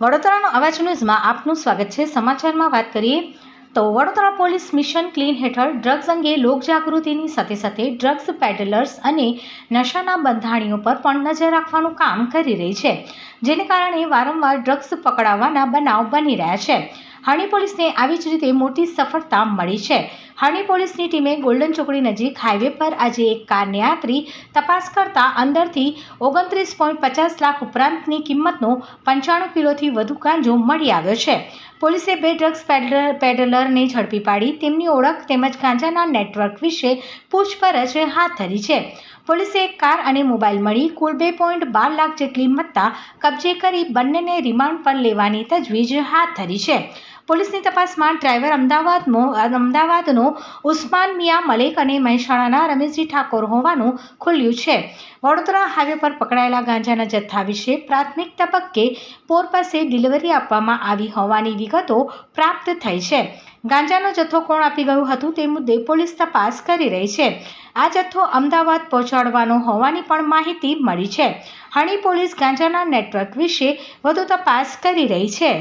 વડોદરાનો અવાજ ન્યૂઝમાં આપનું સ્વાગત છે. સમાચારમાં વાત કરીએ તો વડોદરા પોલીસ મિશન ક્લીન હેઠળ ડ્રગ્સ અંગે લોકજાગૃતિની સાથે સાથે ડ્રગ્સ પેડલર્સ અને નશાના બંધાણીઓ પર પણ નજર રાખવાનું કામ કરી રહી છે. જેને કારણે વારંવાર ડ્રગ્સ પકડાવવાના બનાવ બની રહ્યા છે. હાણી પોલીસને આવી જ રીતે મોટી સફળતા મળી છે. હાણી પોલીસની ટીમે ગોલ્ડન ચોકડી નજીક હાઈવે પર આજે એક કારને આતરી તપાસ કરતા અંદરથી ઓગણત્રીસ પોઈન્ટ પચાસ લાખ ઉપરાંતની કિંમતનો પંચાણું કિલોથી વધુ ગાંજો મળી આવ્યો છે. પોલીસે બે ડ્રગ્સ પેડલર પેડલરને ઝડપી પાડી તેમની ઓળખ તેમજ ગાંજાના નેટવર્ક વિશે પૂછપરછ હાથ ધરી છે. પોલીસે એક કાર અને મોબાઈલ મળી કુલ બે પોઈન્ટ બાર લાખ જેટલી મત્તા કબજે કરી બંનેને રિમાન્ડ પર લેવાની તજવીજ હાથ ધરી છે. પોલીસની તપાસમાં ડ્રાઈવર અમદાવાદનો અમદાવાદનો ઉસ્માન મિયા મલેક અને મહેસાણાના રમેશજી ઠાકોર હોવાનું ખુલ્યું છે. વડોદરા હાઈવે પર પકડાયેલા ગાંજાના જથ્થા વિશે પ્રાથમિક તબક્કે પોર પાસે ડિલિવરી આપવામાં આવી હોવાની વિગતો પ્રાપ્ત થઈ છે. ગાંજાનો જથ્થો કોણ આપી ગયું હતું તે મુદ્દે પોલીસ તપાસ કરી રહી છે. આ જથ્થો અમદાવાદ પહોંચાડવાનો હોવાની પણ માહિતી મળી છે. હણી પોલીસ ગાંજાના નેટવર્ક વિશે વધુ તપાસ કરી રહી છે.